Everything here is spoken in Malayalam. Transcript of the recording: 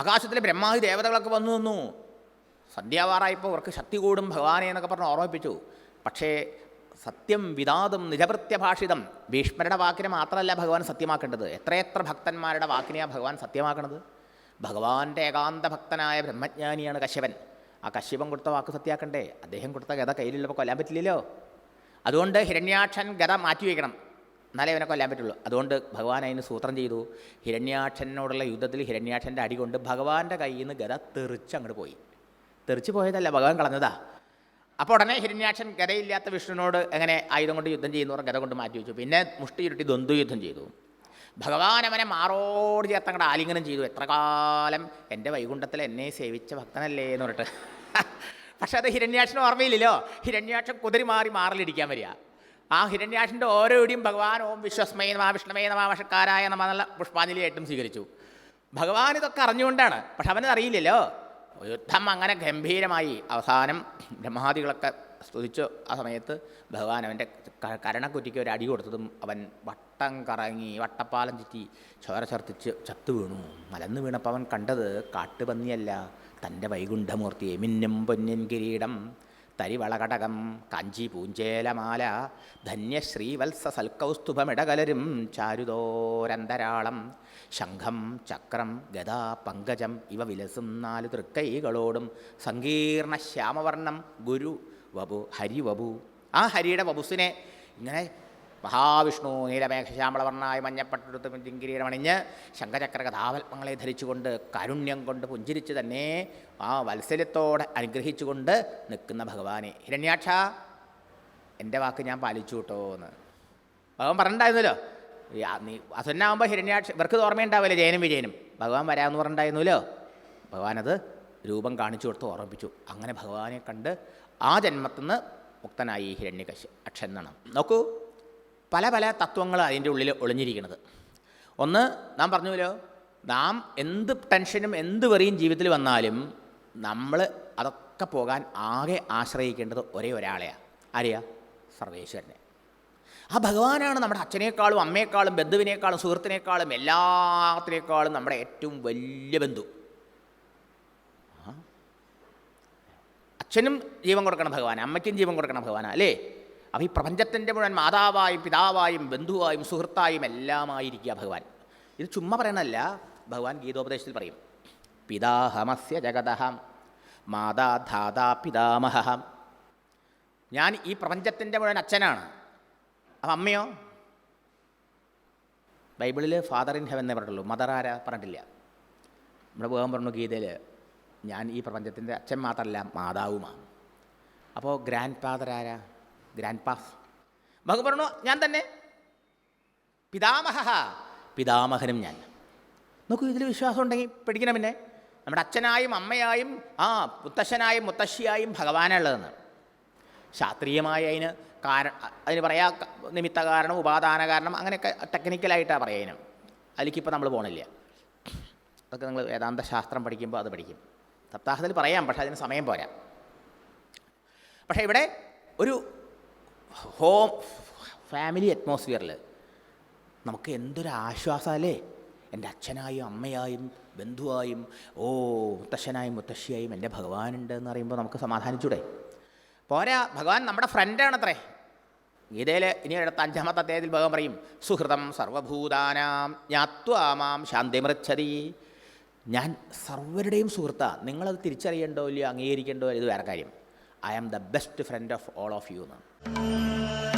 ആകാശത്തിലെ ബ്രഹ്മാതി ദേവതകളൊക്കെ വന്നു നിന്നു. സന്ധ്യാവാറായപ്പോൾ അവർക്ക് ശക്തി കൂടും ഭഗവാനെ എന്നൊക്കെ പറഞ്ഞ് ഓർമ്മിപ്പിച്ചു. പക്ഷേ സത്യം വിതാതും നിജഭൃത്യഭാഷിതം ഭീഷ്മരുടെ വാക്കിനെ മാത്രമല്ല ഭഗവാൻ സത്യമാക്കേണ്ടത്. എത്രയെത്ര ഭക്തന്മാരുടെ വാക്കിനെയാണ് ഭഗവാൻ സത്യമാക്കുന്നത് ഭഗവാന്റെ ഏകാന്ത ഭക്തനായ ബ്രഹ്മജ്ഞാനിയാണ് കശ്യപൻ. ആ കശ്യപൻ കൊടുത്ത വാക്ക് സത്യാക്കണ്ടേ? അദ്ദേഹം കൊടുത്ത ഗത കയ്യിലുള്ളപ്പോൾ കൊല്ലാൻ പറ്റില്ലല്ലോ? അതുകൊണ്ട് ഹിരണ്യാക്ഷൻ ഗത മാറ്റി വയ്ക്കണം എന്നാലേ അവനെ കൊല്ലാൻ പറ്റുള്ളൂ. അതുകൊണ്ട് ഭഗവാൻ അതിന് സൂത്രം ചെയ്തു. ഹിരണ്യാക്ഷനോടുള്ള യുദ്ധത്തിൽ ഹിരണ്യാക്ഷന്റെ അടി കൊണ്ട് ഭഗവാന്റെ കയ്യിൽ നിന്ന് ഗത തെറിച്ച് അങ്ങോട്ട് പോയി. തെറിച്ച് പോയതല്ല ഭഗവാൻ കളഞ്ഞതാ. അപ്പോൾ ഉടനെ ഹിരണ്യാക്ഷൻ ഗതയില്ലാത്ത വിഷ്ണുവിനോട് എങ്ങനെ ആയുധം കൊണ്ട് യുദ്ധം ചെയ്യുന്നു പറഞ്ഞ ഗത കൊണ്ട് മാറ്റി വെച്ചു. പിന്നെ മുഷ്ടി ചുരുട്ടി ദ്വന്ദ്വ യുദ്ധം ചെയ്തു. ഭഗവാൻ അവനെ മാറോട് ചേർത്ത് അങ്ങോട്ട് ആലിംഗനം ചെയ്തു. എത്ര കാലം എന്റെ വൈകുണ്ഠത്തിൽ എന്നെ സേവിച്ച ഭക്തനല്ലേ എന്ന് പറഞ്ഞിട്ട്. പക്ഷേ അത് ഹിരണ്യാക്ഷന് ഓർമ്മയില്ലല്ലോ. ഹിരണ്യാക്ഷൻ കുതിരി മാറി മാറിലിരിക്കാൻ വരിക. ആ ഹിരണ്യാക്ഷന്റെ ഓരോ ഇടിയും ഭഗവാൻ ഓം വിശ്വസ്മയ നമ വിഷ്ണമേ നമ വഷക്കാരായ നമ എന്നുള്ള പുഷ്പാഞ്ജലിയായിട്ടും സ്വീകരിച്ചു. ഭഗവാൻ ഇതൊക്കെ അറിഞ്ഞുകൊണ്ടാണ്. പക്ഷെ അവനത് അറിയില്ലല്ലോ. യുദ്ധം അങ്ങനെ ഗംഭീരമായി അവസാനം ബ്രഹ്മാദികളൊക്കെ സ്തുതിച്ചു ആ സമയത്ത് ഭഗവാൻ അവന്റെ കരണക്കുറ്റിക്ക് ഒരു അടി കൊടുത്തതും അവൻ വട്ടം കറങ്ങി വട്ടപ്പാലം ചുറ്റി ചോര ചർത്തിച്ച് ചത്തു വീണു. മലന്ന് വീണപ്പോൾ അവൻ കണ്ടത് കാട്ടുപന്നിയല്ല തന്റെ വൈകുണ്ഠമൂർത്തിയെ മിന്നും പൊന്നിൻ കിരീടം. തരിവളകടകം കാഞ്ചി പൂഞ്ചേലമാല ധന്യശ്രീവത്സ സൽക്കൗസ്തുഭമിടകലരും ചാരുതോരന്തരാളം ശംഖം ചക്രം ഗദാ പങ്കജം ഇവ വിലസും നാല് തൃക്കൈകളോടും സങ്കീർണ ശ്യാമവർണം ഗുരു വപു ഹരി വപു. ആ ഹരിയുടെ വപുസിനെ ഇങ്ങനെ മഹാവിഷ്ണു നീലമേഘശ്യാമളവർണായ മഞ്ഞപ്പട്ടെടുത്ത് കിരീടമണിഞ്ഞ് ശങ്കചക്ര കഥാവൽപ്പങ്ങളെ ധരിച്ചുകൊണ്ട് കാരുണ്യം കൊണ്ട് പുഞ്ചിരിച്ച് തന്നെ ആ വത്സല്യത്തോടെ അനുഗ്രഹിച്ചുകൊണ്ട് നിൽക്കുന്ന ഭഗവാനെ. ഹിരണ്യാക്ഷ എന്റെ വാക്ക് ഞാൻ പാലിച്ചു കേട്ടോ എന്ന്. ഭഗവാൻ പറഞ്ഞിട്ടുണ്ടായിരുന്നല്ലോ നീ അസുനാകുമ്പോൾ ഹിരണ്യാക്ഷ ഇവർക്ക് ഓർമ്മയുണ്ടാവില്ല? ജയനും വിജയനും. ഭഗവാൻ വരാമെന്ന് പറഞ്ഞിട്ടുണ്ടായിരുന്നല്ലോ. അത് രൂപം കാണിച്ചു കൊടുത്ത് ഓർമ്മിപ്പിച്ചു. അങ്ങനെ ഭഗവാനെ കണ്ട് ആ ജന്മത്തിൽ നിന്ന് മുക്തനായി ഹിരണ്യകശ് അക്ഷൻ നോക്കൂ. പല പല തത്വങ്ങൾ അതിന്റെ ഉള്ളിൽ ഒളിഞ്ഞിരിക്കുന്നത് ഒന്ന് നാം പറഞ്ഞുവല്ലോ നാം എന്ത് ടെൻഷനും എന്ത് വെറിയും ജീവിതത്തിൽ വന്നാലും നമ്മൾ അതൊക്കെ പോകാൻ ആകെ ആശ്രയിക്കേണ്ടത് ഒരേ ഒരാളെയാണ് ആരെയാ? സർവേശ്വരനെ. ആ ഭഗവാനാണ് നമ്മുടെ അച്ഛനേക്കാളും അമ്മയെക്കാളും ബന്ധുവിനേക്കാളും സുഹൃത്തിനേക്കാളും എല്ലാത്തിനേക്കാളും നമ്മുടെ ഏറ്റവും വലിയ ബന്ധു. അച്ഛനും ജീവൻ കൊടുക്കണം ഭഗവാൻ അമ്മയ്ക്കും ജീവൻ കൊടുക്കണം ഭഗവാനാ അല്ലേ? അപ്പോൾ ഈ പ്രപഞ്ചത്തിന്റെ മുഴുവൻ മാതാവായും പിതാവായും ബന്ധുവായും സുഹൃത്തായും എല്ലാമായിരിക്കുക ഭഗവാൻ. ഇത് ചുമ്മാ പറയണമല്ല ഭഗവാൻ ഗീതോപദേശത്തിൽ പറയും. പിതാഹമസ്യ ജഗതഹം മാതാ ധാതാ പിതാമഹം. ഞാൻ ഈ പ്രപഞ്ചത്തിന്റെ മുഴുവൻ അച്ഛനാണ്. അപ്പം അമ്മയോ? ബൈബിളിൽ ഫാദർ ഇൻ ഹെവൻ എന്നേ പറഞ്ഞിട്ടുള്ളൂ മദർ ആരാ പറഞ്ഞിട്ടില്ല. നമ്മുടെ ഭഗവാൻ പറഞ്ഞു ഗീതയിൽ ഞാൻ ഈ പ്രപഞ്ചത്തിന്റെ അച്ഛൻ മാത്രമല്ല മാതാവുമാണ്. അപ്പോൾ ഗ്രാൻഡ് ഫാദർ ആരാ? ഗ്രാൻഡ് പാസ് മകൻ പറഞ്ഞു ഞാൻ തന്നെ. പിതാമഹ പിതാമഹനും ഞാൻ. നോക്കൂ ഇതിൽ വിശ്വാസം ഉണ്ടെങ്കിൽ പഠിക്കണം പിന്നെ. നമ്മുടെ അച്ഛനായും അമ്മയായും ആ മുത്തശ്ശനായും മുത്തശ്ശിയായും ഭഗവാനുള്ളതെന്ന്. ശാസ്ത്രീയമായി അതിന് കാരണം അതിന് പറയാ നിമിത്ത കാരണം ഉപാദാന കാരണം അങ്ങനെയൊക്കെ ടെക്നിക്കലായിട്ടാണ് പറയുന്നത് അതിലേക്കിപ്പോൾ നമ്മൾ പോകണില്ല അതൊക്കെ നിങ്ങൾ വേദാന്ത ശാസ്ത്രം പഠിക്കുമ്പോൾ അത് പഠിക്കും. സപ്താഹത്തിൽ പറയാം പക്ഷേ അതിന് സമയം പോരാ. പക്ഷേ ഇവിടെ ഒരു ഹോം ഫാമിലി അറ്റ്മോസ്ഫിയറിൽ നമുക്ക് എന്തൊരു ആശ്വാസമല്ലേ എന്റെ അച്ഛനായും അമ്മയായും ബന്ധുവായും ഓ മുത്തശ്ശനായും മുത്തശ്ശിയായും എന്റെ ഭഗവാനുണ്ട് എന്ന് പറയുമ്പോൾ നമുക്ക് സമാധാനിച്ചൂടെ? പോരാ ഭഗവാൻ നമ്മുടെ ഫ്രണ്ടാണത്രേ ഗീതയിൽ ഇനി അടുത്ത അഞ്ചാമത്തെ അധ്യായത്തിൽ ഭഗവാൻ പറയും സുഹൃതം സർവഭൂതാനാം ജ്ഞാത്വാമാം ശാന്തിമൃച്ഛതി ഞാൻ സർവരുടെയും സുഹൃത്താണ് നിങ്ങളത് തിരിച്ചറിയേണ്ടോ ഇല്ലയോ അംഗീകരിക്കണ്ടോ ഇത് വേറെ കാര്യം. I am the best friend of all of you എന്നാണ്